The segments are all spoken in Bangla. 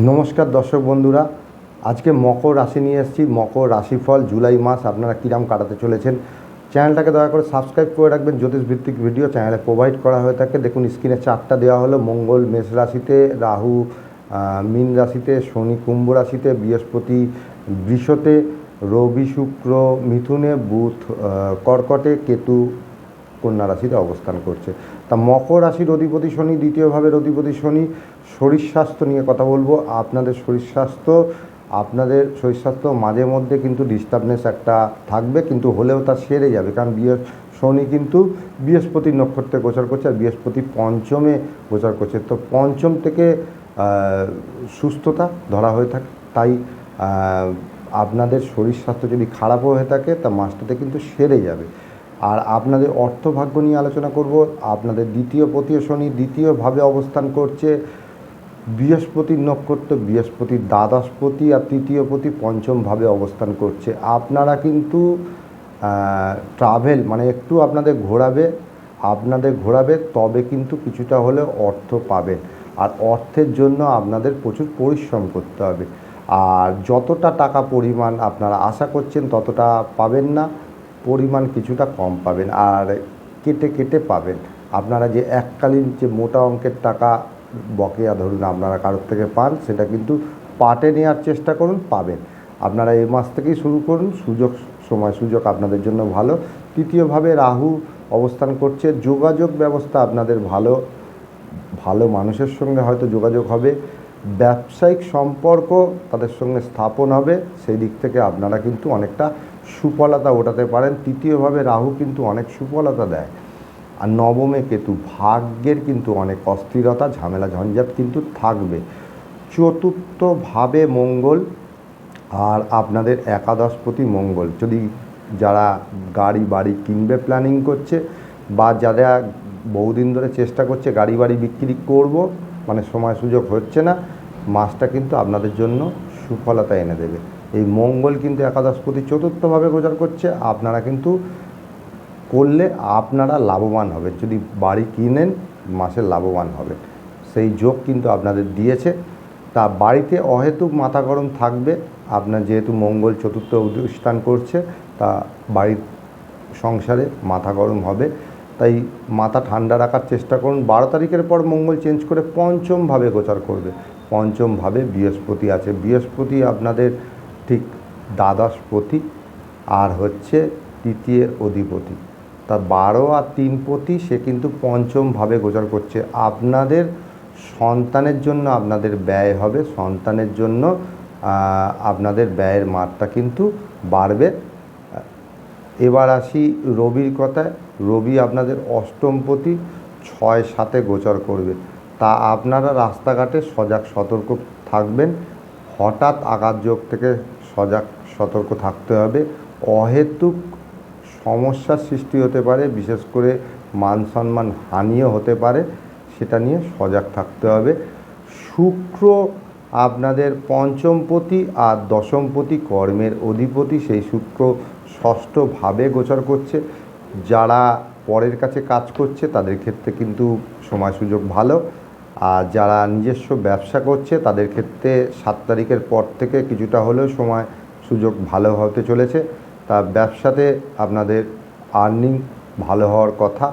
নমস্কার দর্শক বন্ধুরা, আজকে মকর রাশি নিয়ে এসেছি। মকর রাশিফল জুলাই মাস আপনারা কিরাম কাটাতে চলেছেন। চ্যানেলটাকে দয়া করে সাবস্ক্রাইব করে রাখবেন। জ্যোতিষ ভিত্তিক ভিডিও চ্যানেলে প্রোভাইড করা হয়ে থাকে। দেখুন, স্ক্রিনে চারটা দেওয়া হলো। মঙ্গল মেষ রাশিতে রাহু মীন রাশিতে শনি, কুম্ভ রাশিতে বৃহস্পতি, বৃষতে রবি, শুক্র, মিথুনে বুধ কর্কটে, কেতু কন্যা রাশিতে অবস্থান করছে। তা মকর রাশির অধিপতি শনি দ্বিতীয়ভাবে অধিপতি শনি, শরীর স্বাস্থ্য নিয়ে কথা বলব। আপনাদের শরীর স্বাস্থ্য, আপনাদের শরীর স্বাস্থ্য মাঝে মধ্যে কিন্তু ডিস্টার্বনেস একটা থাকবে, কিন্তু হলেও তা সেরে যাবে। কারণ বৃহ শনি কিন্তু বৃহস্পতির নক্ষত্রে গোচর করছে আর বৃহস্পতি পঞ্চমে গোচর করছে। তো পঞ্চম থেকে সুস্থতা ধরা হয়ে থাকে। তাই আপনাদের শরীর স্বাস্থ্য যদি খারাপও হয়ে থাকে, তা মাসটাতে কিন্তু সেরে যাবে। আর আপনাদের অর্থভাগ্য নিয়ে আলোচনা করব। আপনাদের দ্বিতীয় পতীয় শনি দ্বিতীয়ভাবে অবস্থান করছে বৃহস্পতির নক্ষত্র বৃহস্পতির দ্বাদশপতি আর তৃতীয়পতি পঞ্চমভাবে অবস্থান করছে। আপনারা কিন্তু ট্রাভেল মানে একটু আপনাদের ঘোরাবে আপনাদের ঘোরাবে, তবে কিন্তু কিছুটা হলে অর্থ পাবে আর অর্থের জন্য আপনাদের প্রচুর পরিশ্রম করতে হবে। আর যতটা টাকা পরিমাণ আপনারা আশা করছেন ততটা পাবেন না। পরিমাণ কিছুটা কম পাবেন আর কেটে কেটে পাবেন। আপনারা যে এককালীন যে মোটা অঙ্কের টাকা বকেয়া ধরুন আপনারা কারোর থেকে পান, সেটা কিন্তু পাটে নেওয়ার চেষ্টা করুন, পাবেন। আপনারা এ মাস থেকেই শুরু করুন, সুযোগ, সময় সুযোগ আপনাদের জন্য ভালো। তৃতীয়ভাবে রাহু অবস্থান করছে, যোগাযোগ ব্যবস্থা আপনাদের ভালো। ভালো মানুষের সঙ্গে হয়তো যোগাযোগ হবে। ব্যবসায়িক সম্পর্ক তাদের সঙ্গে স্থাপন হবে, সেই দিক থেকে আপনারা কিন্তু অনেকটা সুফলতা ওঠাতে পারেন। তৃতীয়ভাবে রাহু কিন্তু অনেক সুফলতা দেয়। আর নবমে কেতু, ভাগ্যের কিন্তু অনেক অস্থিরতা, ঝামেলা, ঝঞ্ঝাট কিন্তু থাকবে। চতুর্থভাবে মঙ্গল আর আপনাদের একাদশপতি মঙ্গল। যদি যারা গাড়ি, বাড়ি কিনবে প্ল্যানিং করছে বা যারা বহুদিন ধরে চেষ্টা করছে গাড়ি, বাড়ি বিক্রি করব মানে সময় সুযোগ হচ্ছে না, মাসটা কিন্তু আপনাদের জন্য সুফলতা এনে দেবে। এই মঙ্গল কিন্তু একাদশপতি চতুর্থভাবে গোচর করছে। আপনারা কিন্তু করলে আপনারা লাভবান হবেন। যদি বাড়ি কিনেন, মাসে লাভবান হবেন। সেই যোগ কিন্তু আপনাদের দিয়েছে। তা বাড়িতে অহেতুক মাথা গরম থাকবে। আপনার যেহেতু মঙ্গল চতুর্থ অধিষ্ঠান করছে, তা বাড়ির সংসারে মাথা গরম হবে। তাই মাথা ঠান্ডা রাখার চেষ্টা করুন। বারো তারিখের পর মঙ্গল চেঞ্জ করে পঞ্চমভাবে গোচার করবে। পঞ্চমভাবে বৃহস্পতি আছে। বৃহস্পতি আপনাদের ঠিক দ্বাদশপতি আর হচ্ছে তৃতীয় অধিপতি। তা বারো আর তিন পতি সে কিন্তু পঞ্চমভাবে গোচর করছে। আপনাদের সন্তানের জন্য আপনাদের ব্যয় হবে, সন্তানের জন্য আপনাদের ব্যয়ের মাত্রা কিন্তু বাড়বে। এবার আসি রবির কথায়। রবি আপনাদের অষ্টমপতি ছয় সাতে গোচর করবে। তা আপনারা রাস্তাঘাটে সজাগ সতর্ক থাকবেন। হঠাৎ আঘাত যোগ থেকে সজাগ, সতর্ক থাকতে হবে। অহেতুক সমস্যার সৃষ্টি হতে পারে, বিশেষ করে মান সম্মান হানিও হতে পারে, সেটা নিয়ে সজাগ থাকতে হবে। শুক্র আপনাদের পঞ্চমপতি আর দশমপতি কর্মের অধিপতি, সেই শুক্র ষষ্ঠভাবে গোচর করছে। যারা পরের কাছে কাজ করছে, তাদের ক্ষেত্রে কিন্তু সময় সুযোগ ভালো। আর যারা নিজস্ব ব্যবসা করছে, তাদের ক্ষেত্রে সাত তারিখের পর থেকে কিছুটা হলেও সময়, সুযোগ ভালো হতে চলেছে। তা ব্যবসাতে আপনাদের আর্নিং ভালো হওয়ার কথা।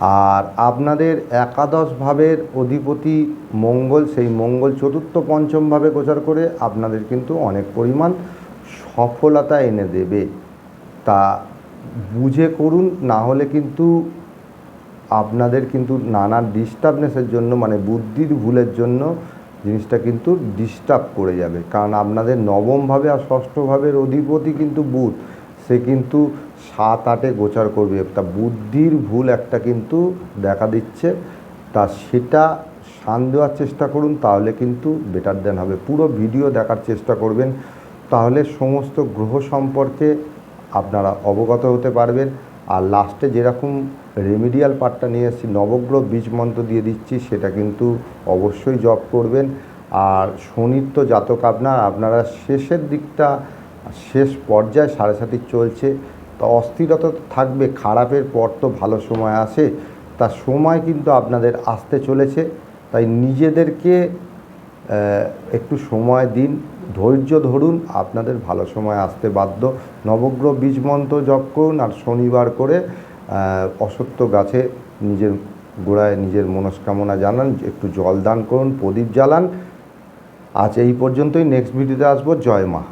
আর আপনাদের একাদশ ভাবের অধিপতি মঙ্গল, সেই মঙ্গল চতুর্থ পঞ্চমভাবে গোচর করে আপনাদের কিন্তু অনেক পরিমাণ সফলতা এনে দেবে। তা বুঝে করুন, না হলে কিন্তু আপনাদের কিন্তু নানা ডিস্টার্বনেসের জন্য মানে বুদ্ধির ভুলের জন্য জিনিসটা কিন্তু ডিস্টার্ব করে যাবে। কারণ আপনাদের নবমভাবে আর ষষ্ঠভাবের অধিপতি কিন্তু বুধ। সে কিন্তু সাত আটে গোচার করবে। তা বুদ্ধির ভুল একটা কিন্তু দেখা দিচ্ছে। তা সেটা শান দেওয়ার চেষ্টা করুন, তাহলে কিন্তু বেটার দেন হবে। পুরো ভিডিও দেখার চেষ্টা করবেন, তাহলে সমস্ত গ্রহ সম্পর্কে আপনারা অবগত হতে পারবেন। আর লাস্টে যেরকম রেমিডিয়াল পার্টটা নিয়ে এসেছি, নবগ্রহ বীজ মন্ত্র দিয়ে দিচ্ছি, সেটা কিন্তু অবশ্যই জব করবেন। আর শনির তো জাতক আপনার, আপনারা শেষের দিকটা, শেষ পর্যায়ে সাড়ে সাতি চলছে, তো অস্থিরতা তো থাকবে, খারাপের পর তো ভালো সময় আসে, তা সময় কিন্তু আপনাদের আসতে চলেছে, তাই নিজেদেরকে একটু সময় দিন, ধৈর্য ধরুন, আপনাদের ভালো সময় আসতে বাধ্য। নবগ্রহ বীজ মন্ত্র জপ করুন, আর শনিবার করে অশ্বত্থ গাছে নিজের গোড়ায় নিজের মনস্কামনা জানান, একটু জল দান করুন, প্রদীপ জ্বালান। আজ এই পর্যন্তই নেক্সট ভিডিওতে আসব, জয় মা।